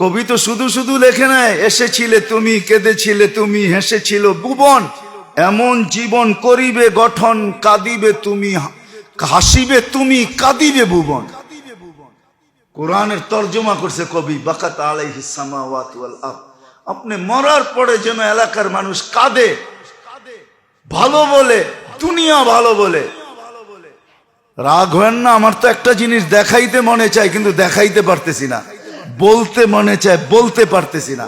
কবি তো শুধু শুধু লেখে নেয় এসেছিলে তুমি, কেঁদেছিলে তুমি, হেসেছিল ভুবন। এমন জীবন করিবে গঠন, কাঁদিবে তুমি, হাসিবে তুমি, কাঁদিবে ভুবন। কোরআনের তর্জমা করছে কবি, বাকাত আলাইহিস সামাওয়াত ওয়াল আপনি মরার পরে যেন এলাকার মানুষ কাঁদে, ভালো বলে, দুনিয়া ভালো বলে। রাগ হেন না, আমার তো একটা জিনিস দেখাইতে মনে চায়, কিন্তু দেখাইতে পারতেছি না। বলতে মনে চায়, বলতে পারতেছি না।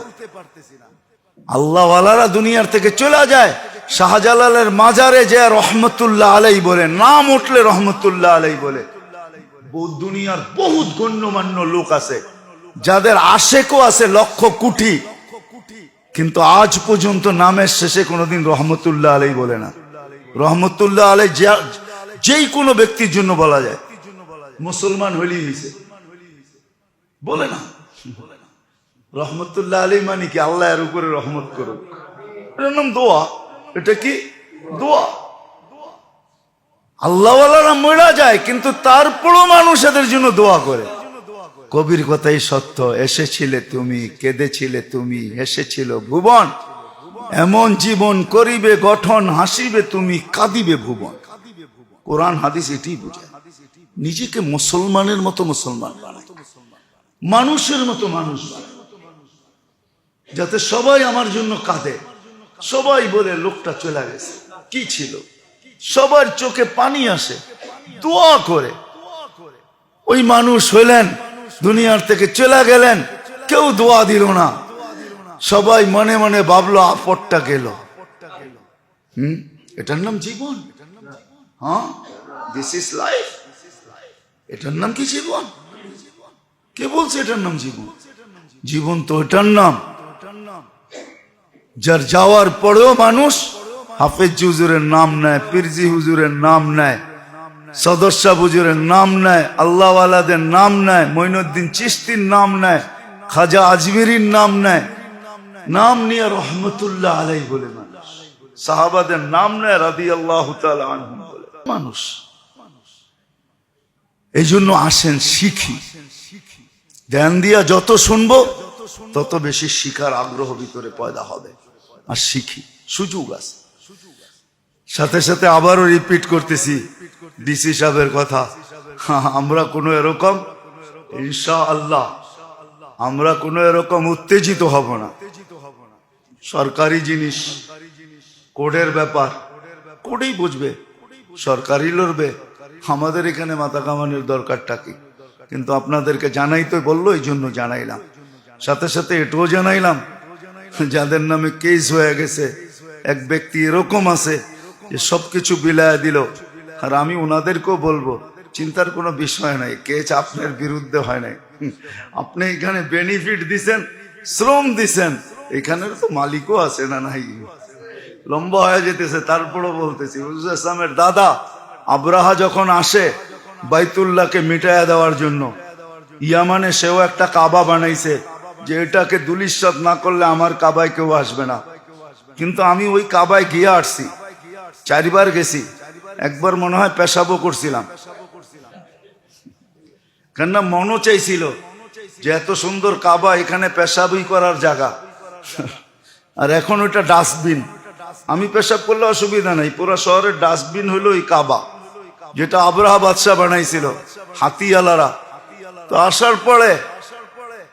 আল্লাহওয়ালারা দুনিয়ার থেকে চলে যায়, শাহজালালের মাজারে যে রহমতুল্লাহ আলাই বলে, নাম উঠলে রহমতুল্লাহ আলাই বলে। দুনিয়ার বহুত গণ্যমান্য লোক আছে, যাদের আশেকও আছে লক্ষ কোটি, কিন্তু আজ পর্যন্ত নামের শেষে কোনোদিন রহমতুল্লাহ আলাই বলে না। রহমতুল্লাহ আলাই যেই কোনো ব্যক্তির জন্য বলা যায়, মুসলমান হলেই হয়েছে বলে না। রহমতুল্লাহ আলী মানে কি? আল্লাহ এর উপরে রহমত করুক। এটার নাম দোয়া। এটা কি? দোয়া। আল্লাহওয়ালারা মরা যায়, কিন্তু তারপরও মানুষ এদের জন্য দোয়া করে। কবির কথাই সত্য, এসেছিলে তুমি, কেঁদেছিলে তুমি, হেসেছিল ভুবন। এমন জীবন করিবে, গঠন হাসিবে তুমি, কাঁদিবে ভুবন। কোরআন, হাদিস এটি বুঝায়। নিজেকে মুসলমানের মতো মুসলমান বানায়। মানুষের মতো মানুষ। যাতে সবাই আমার জন্য কাঁদে। সবাই বলে, লোকটা চলে গেছে। কি ছিল? সবার চোখে পানি আসে। দোয়া করে। ওই মানুষ হইলেন দুনিয়ার থেকে চলে গেলেন। কেউ দোয়া দিল না। সবাই মনে মনে ভাবলো, আপদটা গেল। হুম? এটার নাম জীবন। হ্যাঁ? দিস ইজ লাইফ এটার নাম কি জীবন? কে বলছে এটার নাম জীবন? জীবন তো এটার নাম। যার যাওয়ার পরেও মানুষ হাফেজ হুজুরের নাম নেয়, পিরজি হুজুরের নাম নেয় হুজুরের নাম নেয় নাম নেয় চিস্তির নাম নেয়, খাজা আজমিরির নাম নেয়। নাম নিয়ে রহমতুল্লাহ আলাই বলে মানুষ। সাহাবাদের নাম নেয় রাদি আল্লাহ মানুষ। এই জন্য আসেন শিখি। ধ্যান দিয়া যত শুনব, তত বেশি শিখার আগ্রহ ভিতরে পয়দা হবে। আর শিখি, সুযোগ আছে। সাথে সাথে আবারও রিপিট করতেছি ডিসি সাহেবের কথা, আমরা কোনো এরকম ইনশা আল্লাহ আমরা কোনো এরকম উত্তেজিত হব না। সরকারি জিনিস, কোডের ব্যাপার, কোডেই বুঝবে, সরকারি লড়বে, আমাদের এখানে মাথা কামানোর দরকারটা কি? কিন্তু আপনাদেরকে জানাই তো বলল, এই জন্য জানাইলাম। সাথে সাথে এটাও জানাইলাম, যাদের নামে কেস হয়ে গেছে, এক ব্যক্তি এরকম আছে যে সবকিছু বিলায় দিল। আর আমি ওনাদেরকেও বলব, চিন্তার কোনো বিষয় নাই কেস আপনার বিরুদ্ধে হয় নাই। আপনি এখানে বেনিফিট দিছেন, শ্রম দিছেন, এখানের তো মালিকও আছে না নাই? লম্বা হয়ে যেতেছে, তারপরও বলতেছি, হুজুর ইসলামের দাদা আব্রাহা যখন আসে বাইতুল্লাহকে মিটাইয়া দেওয়ার জন্য। ইয়ামানে সেও একটা কাবা বানাইছে, যে এটাকে দুলিশ্বাত না করলে আমার কাবায় কেউ আসবে না। কিন্তু আমি ওই কাবায় গিয়ে আসছি, চারিবার গেছি, একবার মনে হয় পেশাবও করছিলাম। কেননা মনও চাইছিল যে এত সুন্দর কাবা এখানে পেশাবই করার জায়গা। আর এখন ওইটা ডাস্টবিন। আমি পেশাব করলে অসুবিধা নাই, পুরো শহরের ডাস্টবিন হলো ওই কাবা। যেটা আবরাহা বাদশাহ বানাইছিল, হাতিয়ালারা। তো আসার পরে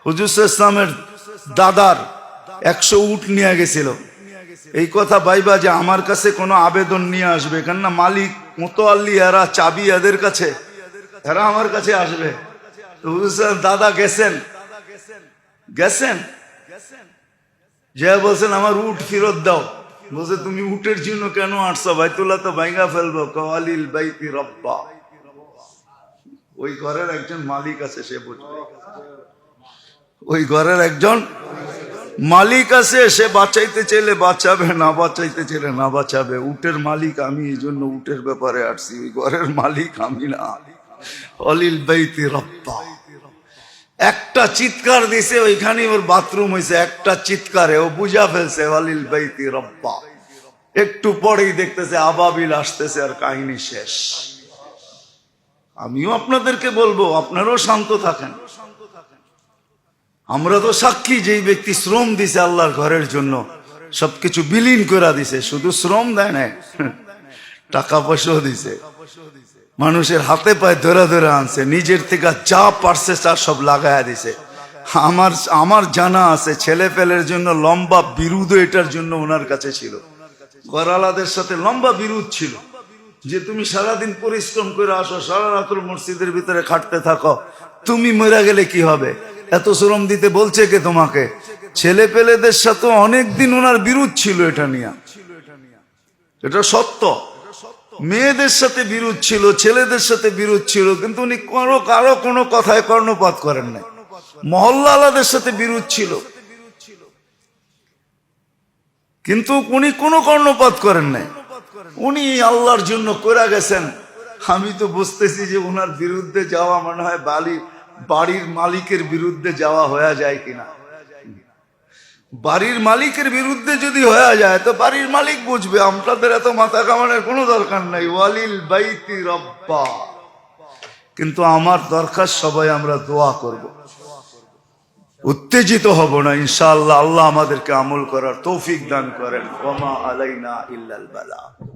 হুজুর ইসলামের দাদার একশো উট নিয়ে গেছিল। এই কথা বাইবা যে আমার কাছে কোনো আবেদন নিয়ে আসবে, কেননা মালিক মোতোয়াল্লি এরা চাবি এদের কাছে, এরা আমার কাছে আসবে। দাদা, গেছেন? গেছেন? যে বলছেন, আমার উট ফেরত দাও। বলছে, তুমি উটের জন্য কেন আসছো বাইতুল্লাহ তো ভাইঙ্গা ফেলব। কওয়ালিল বাইতি রব্বা। ওই ঘরের একজন মালিক আছে, সে বুঝবে। ওই ঘরের একজন মালিক আছে, সে বাঁচাইতে চাইলে বাঁচাবে, না বাঁচাইতে চাইলে না বাঁচাবে। উটের মালিক আমি, এই জন্য উটের ব্যাপারে আসছি ওই ঘরের মালিক আমি না। অলিল বাইতি রব্বা। একটা চিৎকার দিছে ওইখানে ওর বাথরুম হয়েছে একটা চিৎকারে, ও বুঝা ফেলছে অলিল বাইতি রব্বা। একটু পরেই দেখতেছে আবাবিল আসতেছে আর কাহিনী শেষ। আমিও আপনাদেরকে বলব, আপনারাও শান্ত থাকেন। আমরা তো সাক্ষী, যেই ব্যক্তি শ্রম দিছে আল্লাহর ঘরের জন্য, সবকিছু বিলীন করে দিছে, শুধু শ্রম দেয় না টাকা পয়সাও দিছে। মানুষের হাতে পায়ে ধরে ধরে আনছে, নিজের থেকে যা পারছে তা সব লাগায়া দিছে। আমার আমার জানা আছে ছেলে পেলের জন্য লম্বা বিরুদ্ধ এটার জন্য ওনার কাছে ছিল। গরালাদের সাথে লম্বা বিরোধ ছিল। যে তুমি সারাদিন পরিশ্রম করে আসো সারা রাত্র মসজিদের ভিতরে খাটতে থাকো, তুমি মরে গেলে কি হবে? এত শ্রম দিতে বলছে কে তোমাকে? ছেলে পেলেদের সাথে অনেক দিন ওনার বিরোধ ছিল এটা নিয়ে। এটা সত্য। মেয়েদের সাথে বিরোধ ছিল, ছেলেদের সাথে বিরোধ ছিল, কিন্তু উনি কোনো কারও কোনো কথায় কর্ণপাত করেন নাই। মহল্লা আলাদের সাথে বিরোধ ছিল। কিন্তু উনি কোনো কর্ণপাত করেন নাই। উনি আল্লাহর জন্য করে গেছেন, আমি তো বুঝতেছি যে ওনার বিরুদ্ধে যাওয়া মনে হয় বালি, বাড়ির মালিকের বিরুদ্ধে যাওয়া হয়ে যায় কিনা। বাড়ির মালিকের বিরুদ্ধে যদি হয়ে যায়, তো বাড়ির মালিক বুঝবে আপনাদের এত মাথা কামানোর কোনো দরকার নাই। ওয়ালিল বাইতি রব্বা। কিন্তু আমার দরকার সবাই আমরা দোয়া করব। উত্তেজিত হব না, ইনশাআল্লাহ, আল্লাহ আমাদেরকে আমল করার তৌফিক দান করেন। ওমা আলাইনা ইল্লাল বালা।